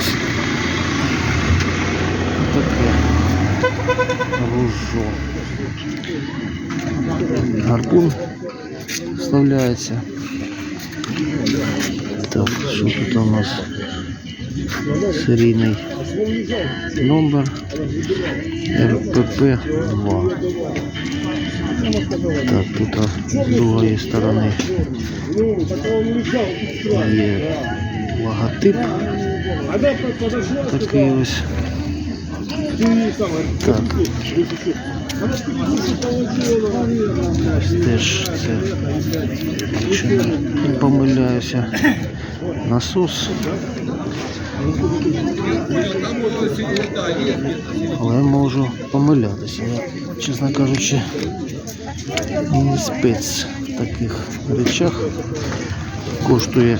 ось таке ружо. Гарпун вставляється. Так, що тут у нас? Серійний номер РПП 2. Так, тут а, з другої сторони є логотип. Такий ось. Так. Теж це, якщо не помиляюся, насос. Але можу помилятися. Я, чесно кажучи, не спец в таких речах. Коштує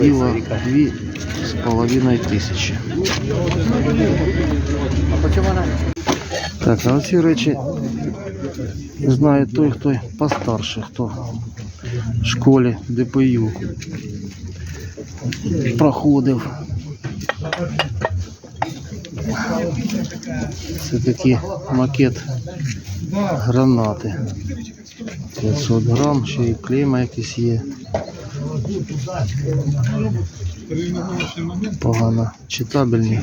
діло 2 с половиной тисячі. Так, а ці речі знає той, кто постарше, кто в школе, ДПЮ проходив. Це такий макет гранати. 500 грам, ще і клейма якісь є. Погано читабельні.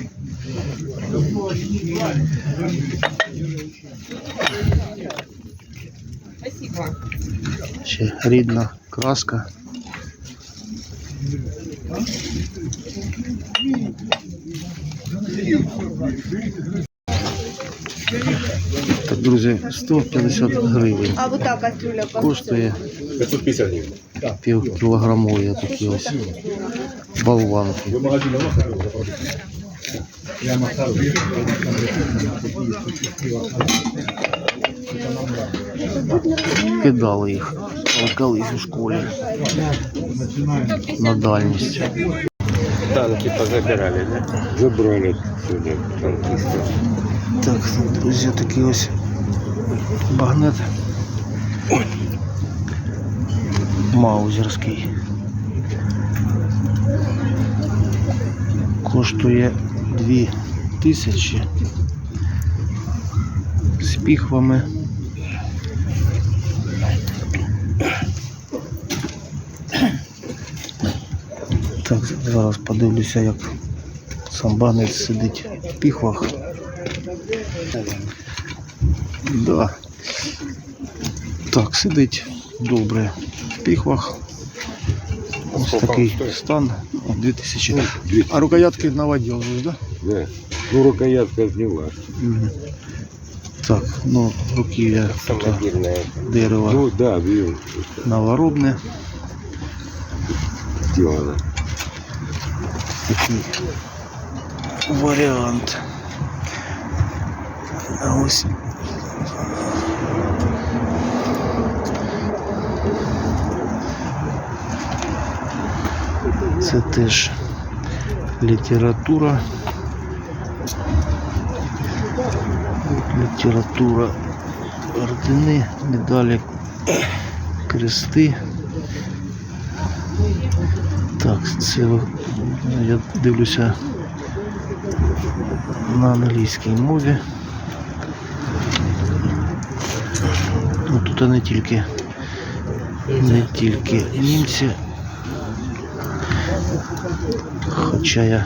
Ще рідна краска. Так, друзі, 150 гривень. А вот так кастрюля коштує 550 гривень. пів кілограмові такі ось болванки. Кидали їх колись у школі. На дальність. Танки позабирали, да? Забрали сюди танкисти. Так, друзі, такий ось багнет. Маузерський. Коштує 2 тисячі з піхвами. зараз подивлюся, як сам багнет сидить в піхвах. Да. Так, сидить добре в піхвах. Ось такий стан. О, 2000. А рукоятки наводил же, да? Да. Ну, рукоятка зняла. Мгм. Так, ну, руків'я тут Самодільне. дерево Ну, да, вил наворобне. сделано. Такий варіант. А ось. Це теж література. Література ордени, медалі, крести. Так, це я дивлюся на англійській мові. Ну, тут не тільки не тільки німці. Хоча я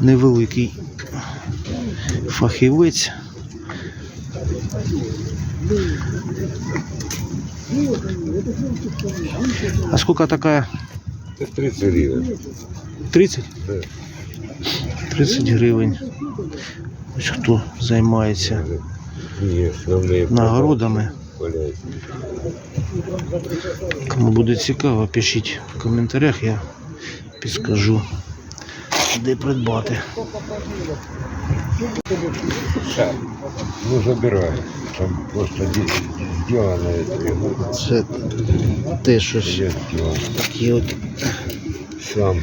невеликий фахівець. А сколько такая? 30 гривень. 30? 30 гривень. Ось хто займається нагородами. Кому буде цікаво, пишіть в коментарях, я підскажу, де придбати. Ну забираю. Там просто ді- Це те щось такі от сам.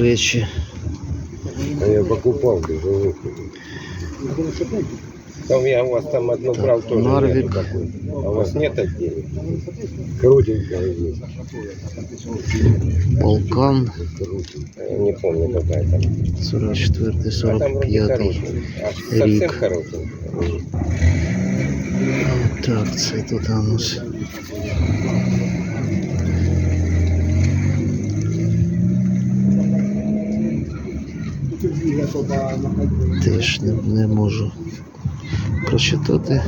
Речі. А я покупал выхода. Там я у вас там одну брал тоже. Нарвик. такой. А у вас нет отдельно? Крутенькая есть. Балкан. Я не помню какая там. 44 А там 45. А совсем рік. Так, це тут у нас. Теж не, не можу прочитати.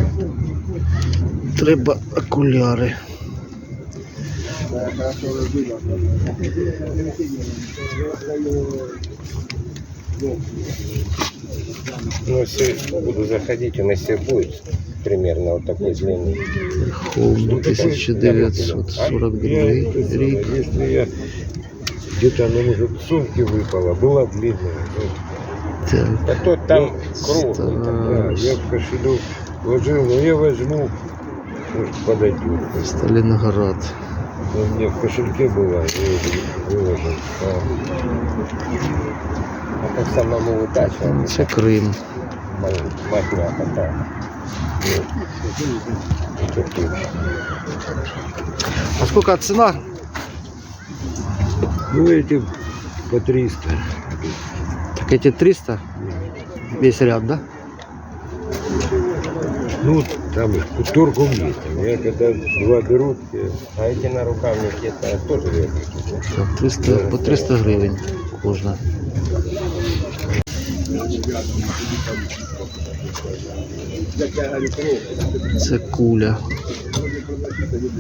Треба окуляри. Ну, если буду заходить, у нас все будет примерно вот такой длины. Холм 1942 рік. Если я где-то она может в сумке выпала, была длинная. А то там. Да, я в кошелек вложил, но я возьму, может подойдет. Сталінград. Но у меня в кошельке была, я выложил. А, Это самому удача. Це Крим. Махняка, да. Ну, это. А сколько ціна? Ну, эти по 300. Эти 300 весь ряд, да? Ну, там турком есть. Я когда два берут, я- а эти на рукавнике тоже. Так, 300, по 300 гривень кожна. Це куля.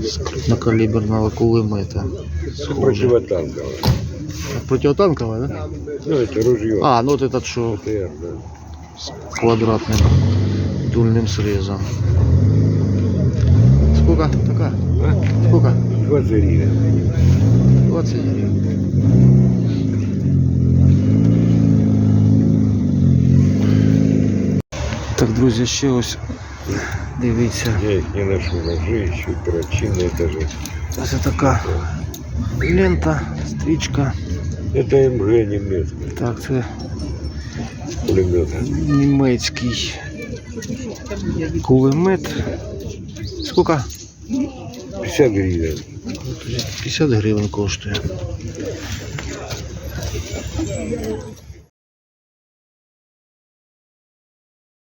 З крупнокаліберного кулемета. Схоже. Противотанковое. Да? Ну, это ружье. А, ну от этот, що ПТР, да. квадратним дульним срезом. Сколько така? А? Сколько? 20 гривен. 20 гривень. Так, друзі, ще ось дивіться. Я их не ношу, ножи еще перочинные даже. Ось така лента, стрічка. Это МГ немецкий, Так, це пулемета. німецький кулемет. Скільки? 50 гривен. 50 гривень коштує.